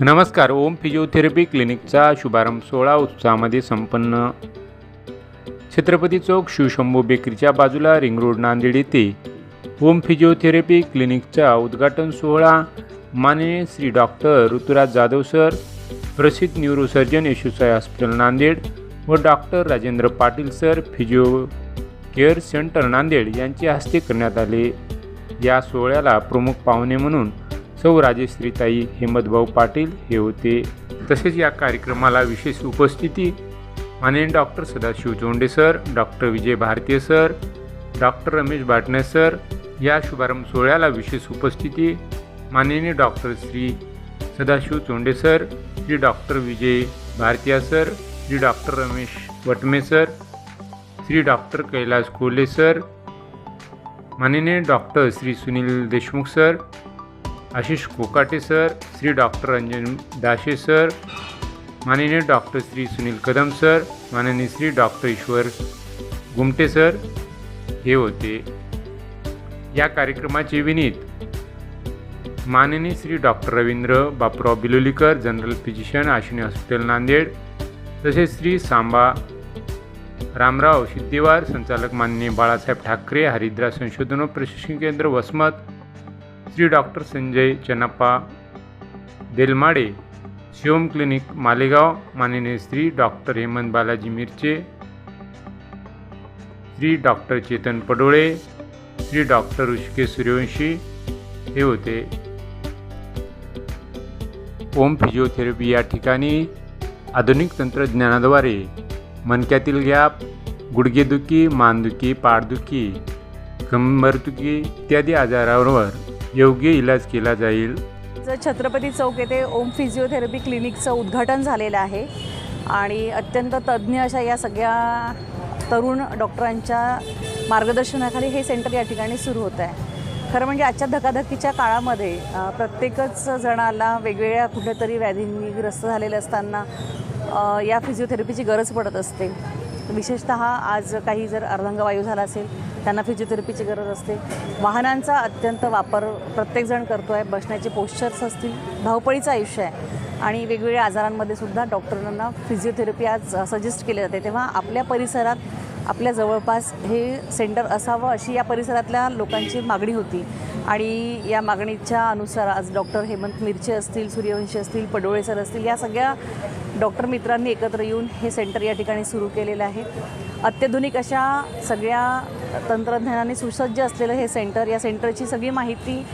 नमस्कार ओम फिजिओथेरपी क्लिनिकचा शुभारंभ सोळा उत्सवामध्ये संपन्न. छत्रपती चौक शिवशंभू बेकरीच्या बाजूला रिंग रोड नांदेड येथे ओम फिजिओथेरपी क्लिनिकचा उद्घाटन सोहळा. माननीय श्री डॉक्टर ऋतुराज जाधव सर प्रसिद्ध न्यूरोसर्जन यशुसाई हॉस्पिटल नांदेड व doctor Rajendra Patil sir physio care centre Nanded यांच्या हस्ते करण्यात आले. या सोहळ्याला प्रमुख पाहुणे म्हणून सौ राजेश्रीताई हेमतभाऊ पाटील हे होते. तसेच या कार्यक्रमाला विशेष उपस्थिती माननीय doctor Sadashiv Jonde sir doctor Vijay Bhartiya sir doctor Ramesh Bhatane sir या शुभारंभ सोहळ्याला विशेष उपस्थिती माननीय doctor Shri Sadashiv Chonde sir Shri doctor Vijay Bhartiya sir Shri doctor Ramesh Watme sir Shri doctor Kailas Kolhe sir माननीय doctor Shri Sunil Deshmukh sir Ashish Kokate sir Shri doctor Ranjan Dashe sir माननीय doctor Shri Sunil Kadam sir माननीय Shri doctor Ishwar Gumte sir हे होते. या कार्यक्रमाचे विनीत माननीय Shri doctor Ravindra Bapurao Bilolikar general physician Ashini hospital Nanded तसेच श्री सांबा रामराव शिद्देवार संचालक माननीय बाळासाहेब ठाकरे हरिद्रा संशोधन व प्रशिक्षण केंद्र वसमत श्री डॉक्टर संजय चन्नप्पा देलमाडे शिवम क्लिनिक मालेगाव माननीय Shri doctor Hemant Balaji Mirche Shri doctor Chetan Padole Shri doctor Rishikesh Suryavanshi हे होते. ओम फिजिओथेरपी या ठिकाणी आधुनिक तंत्रज्ञानाद्वारे मणक्यातील गॅप गुडघेदुखी मानदुखी पाठदुखी कंबरदुखी इत्यादी आजारावर योग्य इलाज केला जाईल. जर छत्रपती चौक येथे ओम फिजिओथेरपी क्लिनिकचं उद्घाटन झालेलं आहे. आणि अत्यंत तज्ज्ञ अशा या सगळ्या तरुण डॉक्टरांच्या मार्गदर्शनाखाली हे सेंटर या ठिकाणी सुरू होतं आहे. खरं म्हणजे आजच्या धकाधकीच्या काळामध्ये प्रत्येकच जणाला वेगवेगळ्या कुठल्यातरी व्याधींनी ग्रस्त झालेले असताना या फिजिओथेरपीची गरज पडत असते. विशेषत आज काही जर अर्धांगवायू झाला असेल त्यांना फिजिओथेरपीची गरज असते. वाहनांचा अत्यंत वापर प्रत्येकजण करतो आहे बसण्याचे पोश्चर्स असतील. धावपळीचं आयुष्य आहे. आणि वेगवेगळ्या आजारांमध्ये सुद्धा डॉक्टरांना फिजिओथेरपी आज सजेस्ट केले जाते. तेव्हा आपल्या परिसरात आपल्या जवळपास हे सेंटर असावं अशी या परिसरातल्या लोकांची मागणी होती. आणि या मागणीच्या अनुसार आज डॉक्टर हेमंत मिरचे असतील सूर्यवंशी असतील पडोळे सर असतील या सगळ्या डॉक्टर मित्रांनी एकत्र येऊन हे सेंटर या ठिकाणी सुरू केलेलं आहे. अत्याधुनिक अशा सगळ्या तंत्रज्ञानाने सुसज्ज असलेलं हे सेंटर या सेंटरची सगळी माहिती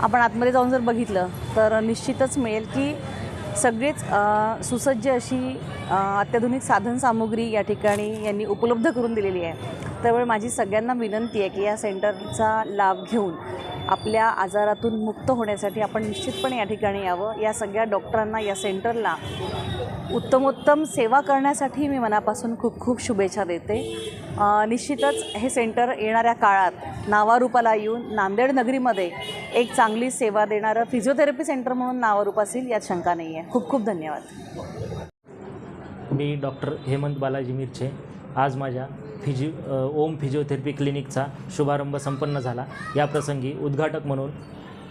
आपण आतमध्ये जाऊन जर बघितलं तर निश्चितच मिळेल की सगळेच सुसज्ज अशी अत्याधुनिक साधनसामुग्री या ठिकाणी यांनी उपलब्ध करून दिलेली आहे. त्यामुळे माझी सगळ्यांना विनंती आहे की या सेंटरचा लाभ घेऊन आपल्या आजारातून मुक्त होण्यासाठी आपण निश्चितपणे या ठिकाणी यावं. या सगळ्या डॉक्टरांना या सेंटरला उत्तमोत्तम सेवा करण्यासाठी मी मनापासून खूप खूप शुभेच्छा देते. निश्चितच हे सेंटर येणाऱ्या काळात नावारूपाला येऊन नांदेड नगरीमध्ये एक चांगली सेवा देणारं फिजिओथेरपी सेंटर म्हणून नावारूप असेल यात शंका नाही आहे खूप खूप धन्यवाद. मी डॉक्टर हेमंत बालाजी मिरचे. आज माझ्या फिजि ओम फिजिओथेरपी क्लिनिकचा शुभारंभ संपन्न झाला. या प्रसंगी उद्घाटक म्हणून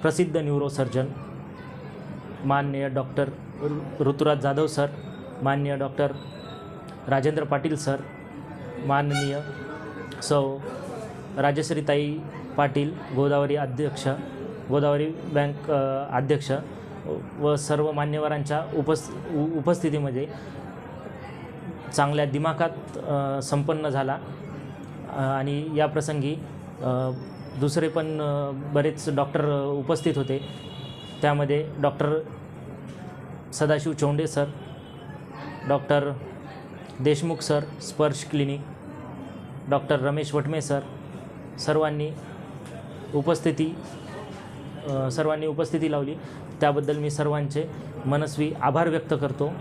प्रसिद्ध न्यूरोसर्जन माननीय डॉक्टर ऋतुराज जाधव सर माननीय डॉक्टर राजेंद्र पाटील सर माननीय सौ राजश्रीताई पाटील गोदावरी अध्यक्ष गोदावरी बँक अध्यक्ष व सर्व मान्यवरांच्या उपस् उ- उपस्थितीमध्ये चांगल्या दिमाखात संपन्न झाला. आणि या प्रसंगी दुसरे पण बरेच डॉक्टर उपस्थित होते. त्यामध्ये doctor Sadashiv Chonde sir doctor Deshmukh sir Sparsh clinic doctor Ramesh Watme sir सर्वांनी उपस्थिती सर्वांनी उपस्थिती लावली. त्याबद्दल मी सर्वांचे मनस्वी आभार व्यक्त करतो.